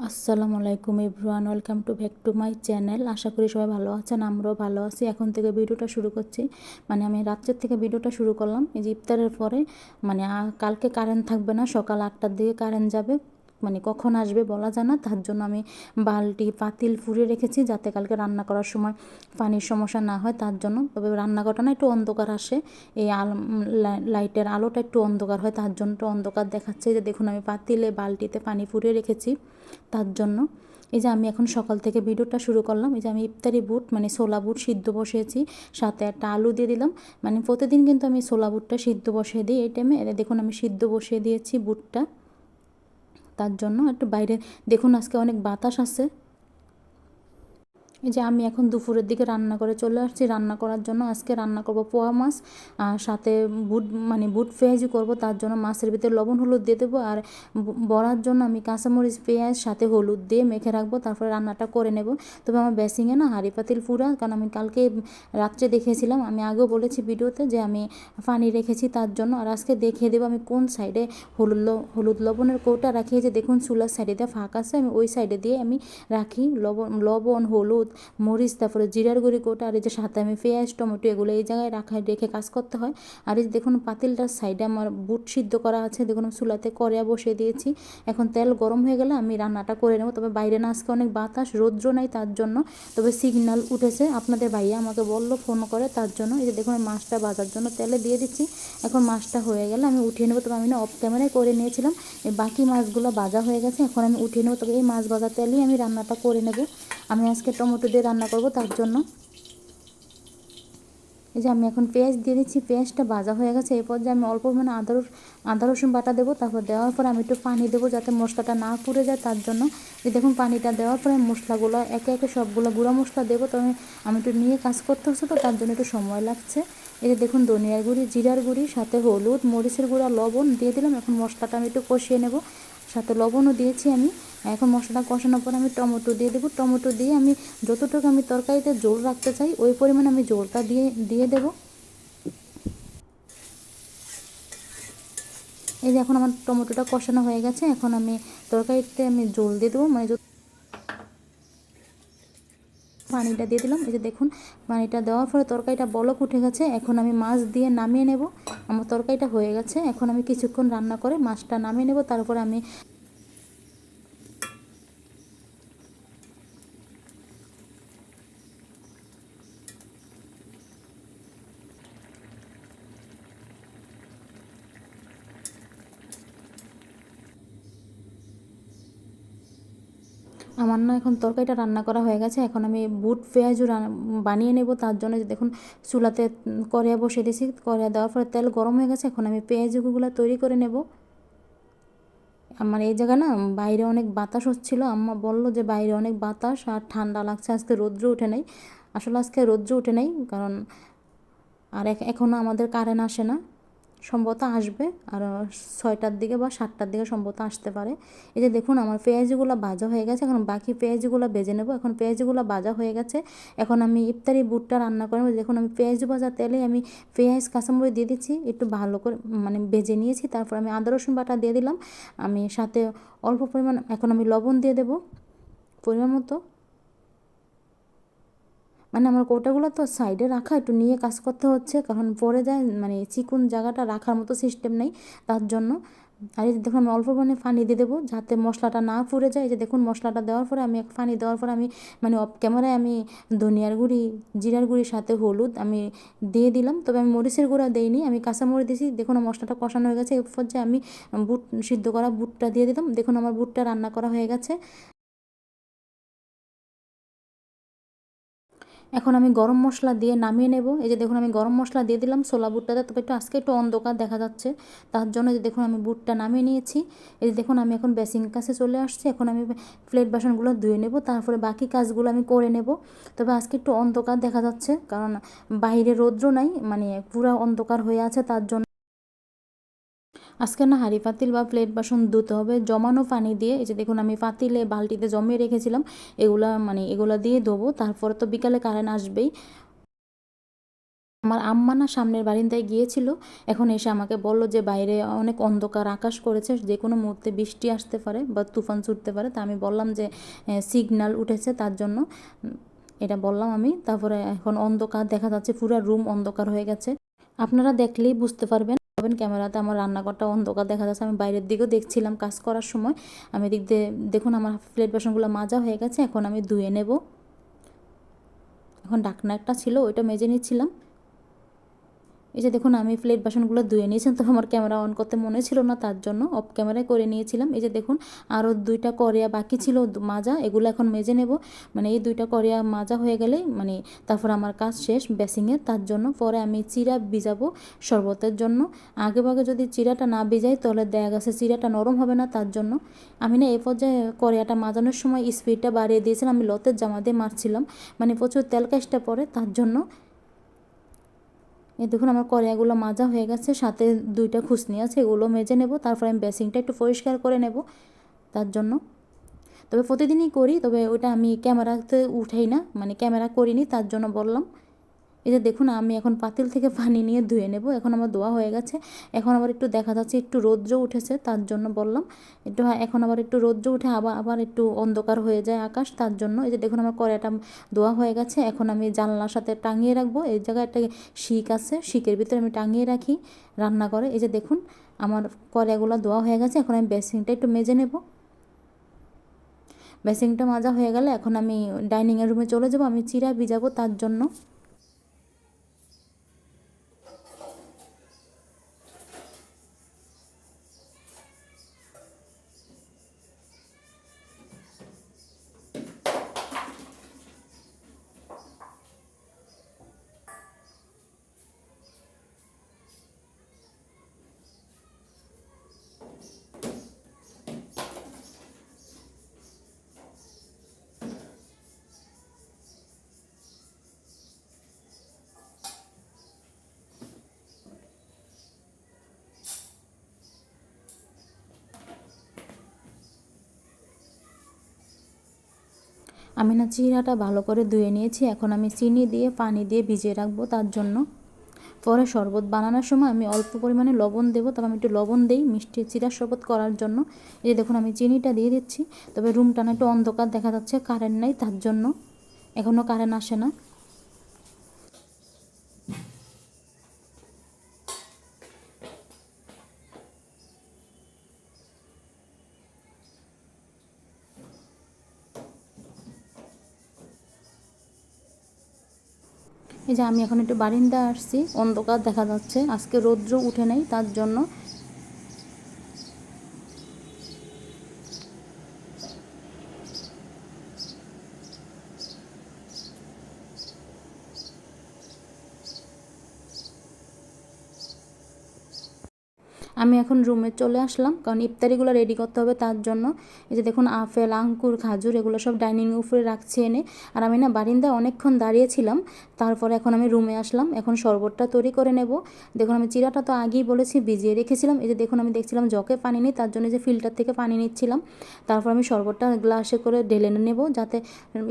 আসসালামু আলাইকুম everyone, welcome to back to my channel. আশা করি সবাই ভালো আছেন, আমরাও ভালো আছি। এখন থেকে ভিডিওটা শুরু করছি। মানে আমি রাত্রের থেকে ভিডিওটা শুরু করলাম। এই যে ইফতারের পরে মানে কালকে কারেন্ট থাকবে না, সকাল আটটার দিকে কারেন্ট যাবে। মানে কখন আসবে বলা যায় না। তার জন্য আমি বালটি পাতিল ফুরিয়ে রেখেছি যাতে কালকে রান্না করার সময় পানির সমস্যা না হয় তার জন্য। তবে রান্নাঘরটা না একটু অন্ধকার আসে। এই আল লাইটের আলোটা একটু অন্ধকার হয় তার জন্য একটু অন্ধকার দেখাচ্ছে যে দেখুন আমি পাতিলে বালটিতে পানি ফুরিয়ে রেখেছি তার জন্য। এই যে আমি এখন সকাল থেকে ভিডিওটা শুরু করলাম। এই যে আমি ইফতারি বুট মানে ছোলা বুট সিদ্ধ বসিয়েছি, সাথে একটা আলু দিয়ে দিলাম। মানে প্রতিদিন কিন্তু আমি ছোলা বুটটা সিদ্ধ বসিয়ে দিই এই টাইমে দেখুন আমি সিদ্ধ বসিয়ে দিয়েছি বুটটা। তার জন্য একটু বাইরে দেখুন আজকে অনেক বাতাস আছে। এই যে আমি এখন দুপুরের দিকে রান্না করে চলে আসছি। রান্না করার জন্য আজকে রান্না করব পোয়া মাছ, আর সাথে বুট মানে বুট পেঁয়াজি করব। তার জন্য মাছের ভিতরে লবণ, হলুদ দিয়ে দেবো, আর বড়ার জন্য আমি কাঁচামরিচ, পেঁয়াজ, সাথে হলুদ দিয়ে মেখে রাখব। তারপরে রান্নাটা করে নেব। তবে আমার বেসিংয়ে না হাঁড়ি পাতিল পুরা, কারণ আমি কালকে রাত্রে দেখেছিলাম, আমি আগেও বলেছি ভিডিওতে যে আমি পানি রেখেছি তার জন্য। আর আজকে দেখিয়ে দেবো আমি কোন সাইডে হলুদ হলুদ লবণের কৌটা রাখি যে দেখুন চুলার সাইডে দিয়ে ফাঁক আছে, আমি ওই সাইডে দিয়ে আমি রাখি। লবণ লবণ, হলুদ মরিচ, তারপরে জিরার গুঁড়ি কোটা আর এই যে সাথে আমি পেঁয়াজ, টমেটো, এগুলো এই জায়গায় রাখা, রেখে কাজ করতে হয়। আর এই দেখুন, পাতিলটার সাইডে আমার বুট সিদ্ধ করা আছে। দেখুন চুলাতে করিয়া বসিয়ে দিয়েছি। এখন তেল গরম হয়ে গেলে আমি রান্নাটা করে নেব। তবে বাইরে না, আজকে অনেক বাতাস, রৌদ্র নাই তার জন্য। তবে সিগন্যাল উঠেছে। আপনাদের ভাইয়া আমাকে বলল ফোন করে তার জন্য। এই যে দেখুন মাছটা ভাজার জন্য তেলে দিয়ে দিচ্ছি। এখন মাছটা হয়ে গেলে আমি উঠিয়ে নেব। তবে আমি না অফ ক্যামেরায় করে নিয়েছিলাম। বাকি মাছগুলো ভাজা হয়ে গেছে। এখন আমি উঠিয়ে নেব। তবে এই মাছ ভাজা তেলেই আমি রান্নাটা করে নেব। আমি আজকে টমেটো দিয়ে রান্না করব, তার জন্য। এই যে আমি এখন পেঁয়াজ দিয়ে দিচ্ছি, পেঁয়াজটা ভাজা হয়ে গেছে। এরপর যে আমি অল্প মানে আদা আদা রসুন বাটা দেবো, তারপর দেওয়ার পর আমি একটু পানি দেবো যাতে মশলাটা না পুড়ে যায়, তার জন্য। এই দেখুন, পানিটা দেওয়ার পরে মশলাগুলো, একে একে সবগুলো গুঁড়া মশলা দেবো। তবে আমি একটু নিয়ে কাজ করতে হচ্ছে তো, তার জন্য একটু সময় লাগছে। এই যে দেখুন, ধনিয়ার গুঁড়ি, জিরার গুঁড়ি, সাথে হলুদ, মরিচের গুঁড়া, লবণ দিয়ে দিলাম। এখন মশলাটা আমি একটু কষিয়ে নেব। সাথে লবণও দিয়েছি আমি। এখন মশলাটা কষানোর পর আমি টমেটো দিয়ে দেবো। টমেটো দিয়ে আমি যতটুকু আমি তরকারিতে জোল রাখতে চাই, ওই পরিমাণে আমি জোলটা দিয়ে দিয়ে দেবো। এই যে এখন আমার টমেটোটা কষানো হয়ে গেছে, এখন আমি তরকারিতে আমি জল দিয়ে দেবো। মানে পানিটা দিয়ে দিলাম, এই যে দেখুন, পানিটা দেওয়ার পরে তরকারিটা বলক উঠে গেছে। এখন আমি মাছ দিয়ে নামিয়ে নেব। আমার তরকারিটা হয়ে গেছে। এখন আমি কিছুক্ষণ রান্না করে মাছটা নামিয়ে নেব। তারপরে আমি আমার না এখন তরকারিটা রান্না করা হয়ে গেছে। এখন আমি বুট পেঁয়াজও বানিয়ে নেব। তার জন্য দেখুন চুলাতে কড়াইয়া বসে দিয়েছি। কড়াইয়া দেওয়ার পরে তেল গরম হয়ে গেছে। এখন আমি পেঁয়াজগুলো তৈরি করে নেব। আমার এই জায়গায় না বাইরে অনেক বাতাস হচ্ছিল। আম্মা বলল যে বাইরে অনেক বাতাস আর ঠান্ডা লাগছে। আজকে রৌদ্র উঠে নেই। আসলে আজকে রৌদ্র উঠে নেই। কারণ আর এখনও আমাদের কারেন্ট আসে না। সম্ভবত আসবে। আর ছয়টার দিকে বা সাতটার দিকে সম্ভবত আসতে পারে। এই যে দেখুন, আমার পেঁয়াজগুলো ভাজা হয়ে গেছে। এখন বাকি পেঁয়াজগুলো বেজে নেব। এখন পেঁয়াজগুলো ভাজা হয়ে গেছে। এখন আমি ইফতারি বুটটা রান্না করে দেখুন, আমি পেঁয়াজ ভাজা তেলে আমি পেঁয়াজ, কাঁচামরিচ দিয়ে দিচ্ছি। একটু ভালো করে মানে বেজে নিয়েছি। তারপর আমি আদা, রসুন বাটা দিয়ে দিলাম। আমি সাথে অল্প পরিমাণ, এখন আমি লবণ দিয়ে দেবো। পরিমাণ মতো। মানে আমার কৌটাগুলো তো সাইডে রাখা, একটু নিয়ে কাজ করতে হচ্ছে, কারণ পরে যায় মানে চিকুন জায়গাটা রাখার মতো সিস্টেম নেই তার জন্য। আর এই দেখুন, আমি অল্প পরিমাণে পানি দিয়ে দেবো যাতে মশলাটা না পুড়ে যায়। যে দেখুন, মশলাটা দেওয়ার পরে আমি পানি দেওয়ার পরে আমি মানে অফ ক্যামেরায় আমি ধনিয়ার গুঁড়ি, জিরার গুঁড়ির সাথে হলুদ আমি দিয়ে দিলাম। তবে আমি মরিচের গুঁড়া দিইনি, আমি কাঁচা মরিচ দিয়েছি দেখুন মশলাটা কষানো হয়ে গেছে। এর পর্যায়ে আমি বুট, সিদ্ধ করা বুটটা দিয়ে দিলাম। দেখুন, আমার বুটটা রান্না করা হয়ে গেছে। এখন আমি গরম মশলা দিয়ে নামিয়ে নেব। এই যে দেখুন আমি গরম মশলা দিয়ে দিলাম ছোলা বুটটাতে। তবে একটু আজকে একটু অন্ধকার দেখা যাচ্ছে। তার জন্য যে দেখুন আমি বুটটা নামিয়ে নিয়েছি। এই যে দেখুন আমি এখন বেসিং কাছে চলে আসছি। এখন আমি প্লেট বাসনগুলো ধুয়ে নেব। তারপরে বাকি কাজগুলো আমি করে নেব। তবে আজকে একটু অন্ধকার দেখা যাচ্ছে। কারণ বাইরে রৌদ্র নাই। মানে পুরো অন্ধকার হয়ে আছে। তার জন্য আজকে না হাঁড়ি পাতিল বা প্লেট বাসন ধুতে হবে। জমানো পানি দিয়ে, এই যে দেখুন আমি পাতিলে বালতিতে জমিয়ে রেখেছিলাম, এগুলা মানে এগুলা দিয়ে ধোবো, তারপরে তো বিকালে কারেন্ট আসবেই। আমার আম্মা না সামনের বারিন্দায় গিয়েছিল, এখন এসে আমাকে বলল যে বাইরে অনেক অন্ধকার আকাশ করেছে যে কোনো মুহূর্তে বৃষ্টি আসতে পারে বা তুফান ছুটতে পারে, তা আমি বললাম যে সিগন্যাল উঠেছে তার জন্য। এটা বললাম আমি, তারপরে এখন অন্ধকার দেখা যাচ্ছে, পুরো রুম অন্ধকার হয়ে গেছে। আপনারা দেখলেই বুঝতে পারবেন। পাবেন ক্যামেরাতে, আমার রান্নাঘরটা অন্ধকার দেখা যাচ্ছে, আমি বাইরের দিকেও দেখছিলাম কাজ করার সময়। আমি এদিক দিয়ে, দেখুন আমার প্লেট বাসনগুলো মাজা হয়ে গেছে, এখন আমি ধুয়ে নেব। এখন ডাকনা একটা ছিল, ওইটা মেজে নিচ্ছিলাম। এই যে দেখুন, আমি প্লেট বাসনগুলো ধুয়ে নিয়েছিলাম তো আমার ক্যামেরা অন করতে মনে ছিল না, তার জন্য অফ ক্যামেরায় করে নিয়েছিলাম। এই যে দেখুন আরও দুইটা করিয়া বাকি ছিল মাজা, এগুলো এখন মেজে নেব। মানে এই দুইটা করিয়া মাজা হয়ে গেলেই মানে তারপর আমার কাজ শেষ বেসিংয়ের তার জন্য পরে আমি চিরা ভিজাবো শরবতের জন্য। আগে ভাগে যদি চিরাটা না ভিজাই, তাহলে দেখা গেছে চিরাটা নরম হবে না, তার জন্য। আমি না এই পর্যায়ে করিয়াটা মাজানোর সময় স্পিডটা বাড়িয়ে দিয়েছিলাম, আমি লতের জামা দিয়ে মারছিলাম। মানে প্রচুর তেল কাজটা পড়ে, তার জন্য এই দেখুন আমার কড়াইগুলো মাজা হয়ে গেছে, সাথে দুইটা খুসনি আছে, এগুলো মেজে নেব, তারপরে আমি বেসিংটা একটু পরিষ্কার করে নেব তার জন্য। তবে প্রতিদিনই করি, তবে ওটা আমি ক্যামেরাতে উঠাই না মানে ক্যামেরা করিনি, তার জন্য বললাম। এই যে দেখুন আমি এখন পাতিল থেকে পানি নিয়ে ধুয়ে নেব। এখন আমার দোয়া হয়ে গেছে। এখন আবার একটু দেখা যাচ্ছে একটু রৌদ্র উঠেছে তার জন্য বললাম। একটু হ্যাঁ, এখন আবার একটু রৌদ্র উঠে আবার আবার একটু অন্ধকার হয়ে যায় আকাশ তার জন্য এই যে দেখুন আমার কড়াইটা দোয়া হয়ে গেছে। এখন আমি জানলার সাথে টাঙিয়ে রাখব। এই জায়গায় একটা শিক আছে শিকের ভিতরে আমি টাঙিয়ে রাখি রান্না করে। এই যে দেখুন আমার কড়াইগুলো দোয়া হয়ে গেছে। এখন আমি বেসিংটা একটু মেজে নেব। বেসিংটা মাজা হয়ে গেলে এখন আমি ডাইনিংয়ের রুমে চলে যাব। আমি চিরা ভিজাবো তার জন্য। আমি না চিরাটা ভালো করে ধুয়ে নিয়েছি, এখন আমি চিনি দিয়ে, পানি দিয়ে ভিজিয়ে রাখব তার জন্য। পরে শরবত বানানোর সময় আমি অল্প পরিমাণে লবণ দেবো, তবে আমি একটু লবণ দিই মিষ্টি চিরা শরবত করার জন্য। এই যে দেখুন আমি চিনিটা দিয়ে দিচ্ছি, তবে রুমটা না একটু অন্ধকার দেখা যাচ্ছে কারেন্ট নাই তার জন্য। এখনও কারেন্ট আসে না। এই যে আমি এখন একটু বারিন্দা আসছি, অন্ধকার দেখা যাচ্ছে। আজকে রৌদ্র উঠে নেই, তার জন্য আমি এখন রুমে চলে আসলাম। কারণ ইফতারিগুলো রেডি করতে হবে তার জন্য। এই যে দেখুন আপেল আঙ্কুর খাজুর এগুলো সব ডাইনিং উপরে রাখছি এনে। আর আমি না বারিন্দায় অনেকক্ষণ দাঁড়িয়েছিলাম। তারপরে এখন আমি রুমে আসলাম। এখন শরবতটা তৈরি করে নেব। দেখুন আমি চিরাটা তো আগেই বলেছি, ভিজিয়ে রেখেছিলাম। এই যে দেখুন আমি দেখছিলাম জকে পানি নেই, তার জন্য যে ফিল্টার থেকে পানি নিচ্ছিলাম। তারপর আমি শরবতটা গ্লাসে করে ঢেলে নেব যাতে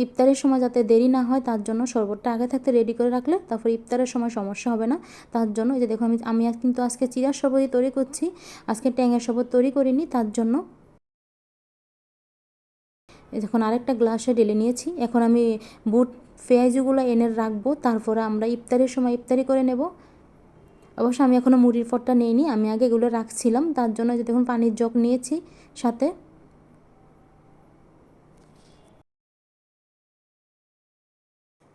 ইফতারের সময় যাতে দেরি না হয়, তার জন্য শরবতটা আগে থাকতে রেডি করে রাখলে তারপর ইফতারের সময় সমস্যা হবে না। তার জন্য এই যে দেখুন আমি আমি কিন্তু আজকে চিরার শরবতই তৈরি করছি। আজকে ট্যাঙের শরবত তৈরি করিনি, তার জন্য। এখন আরেকটা গ্লাসে ঢেলে নিয়েছি। এখন আমি বুট, পেঁয়াজিগুলো এনে রাখব, তারপরে আমরা ইফতারের সময় ইফতারি করে নেব। অবশ্য আমি এখনও মুড়ির ফটটা নিইনি, আমি আগে এগুলো রাখছিলাম, তার জন্য যে দেখুন, পানির জগ নিয়েছি সাথে।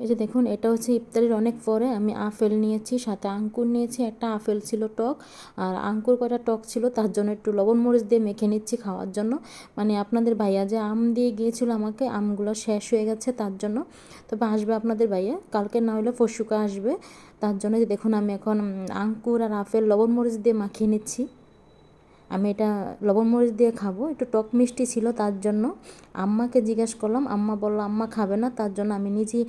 এই যে দেখুন, এটা হচ্ছে ইফতারির অনেক পরে আমি আপেল নিয়েছি, সাথে আঙ্কুর নিয়েছি, একটা আপেল ছিল টক, আর আঙ্কুর কয়টা টক ছিল তার জন্য একটু লবণ মরিচ দিয়ে মেখে নিচ্ছি খাওয়ার জন্য। মানে আপনাদের ভাইয়া যে আম দিয়ে গিয়েছিল আমাকে, আমগুলো শেষ হয়ে গেছে তার জন্য। তবে আসবে আপনাদের ভাইয়া, কালকে না হলে পরশুকে আসবে। তার জন্য যে দেখুন, আমি এখন আঙ্কুর আর আপেল লবণ মরিচ দিয়ে মাখিয়ে নিচ্ছি। আমি এটা লবণ মরিচ দিয়ে খাব, একটু টক মিষ্টি ছিল তার জন্য। আম্মাকে জিজ্ঞেস করলাম, আম্মা বলল, আম্মা খাবে না। তার জন্য আমি নিজেই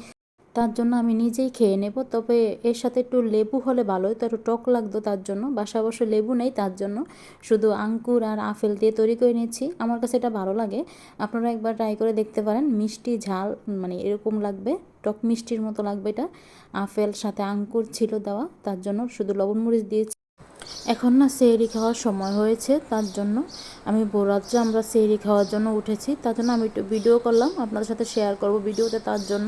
তার জন্য আমি নিজেই খেয়ে নেব। তবে এর সাথে একটু লেবু হলে ভালো তো একটু টক লাগতো তার জন্য। বাসা অবশ্য লেবু নেই তার জন্য। শুধু আঙ্কুর আর আপেল দিয়ে তৈরি করে নিয়েছি। আমার কাছে এটা ভালো লাগে। আপনারা একবার ট্রাই করে দেখতে পারেন। মিষ্টি ঝাল মানে এরকম লাগবে। টক মিষ্টির মতো লাগবে এটা। আপেল সাথে আঙ্কুর ছিল দেওয়া। তার জন্য শুধু লবণ মরিচ দিয়েছি। এখন না সেহরি খাওয়ার সময় হয়েছে, তার জন্য আমি ভোরাত্রে আমরা সেহরি খাওয়ার জন্য উঠেছি। তার জন্য আমি একটু ভিডিও করলাম, আপনাদের সাথে শেয়ার করব ভিডিওতে তার জন্য।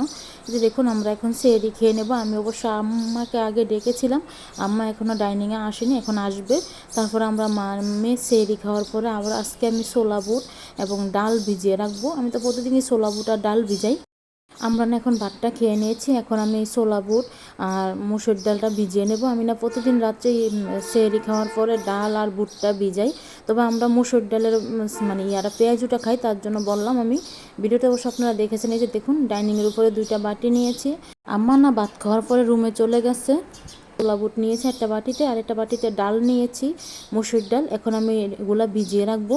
যে দেখুন, আমরা এখন সেহরি খেয়ে নেব। আমি অবশ্য আম্মাকে আগে ডেকেছিলাম, আম্মা এখনও ডাইনিংয়ে আসেনি, এখন আসবে। তারপর আমরা মা, মেয়ে সেহরি খাওয়ার পরে আবার আজকে আমি ছোলা বুট এবং ডাল ভিজিয়ে রাখব। আমি তো প্রতিদিনই ছোলা বুট আর ডাল ভিজাই। আমরা না এখন ভাতটা খেয়ে নিয়েছি, এখন আমি ছোলা বুট আর মুসুর ডালটা ভিজিয়ে নেব। আমি না প্রতিদিন রাত্রে সেরি খাওয়ার পরে ডাল আর বুটটা ভিজাই। তবে আমরা মুসুর ডালের মানে ইয়ারা পেঁয়াজুটা খাই, তার জন্য বললাম আমি। ভিডিওতে অবশ্য আপনারা দেখেছেন, এই যে দেখুন, ডাইনিংয়ের উপরে দুইটা বাটি নিয়েছি। আমার না ভাত খাওয়ার পরে রুমে চলে গেছে। ছোলা বুট নিয়েছি একটা বাটিতে আর একটা বাটিতে ডাল নিয়েছি, মুসুর ডাল। এখন আমি এগুলা ভিজিয়ে রাখব।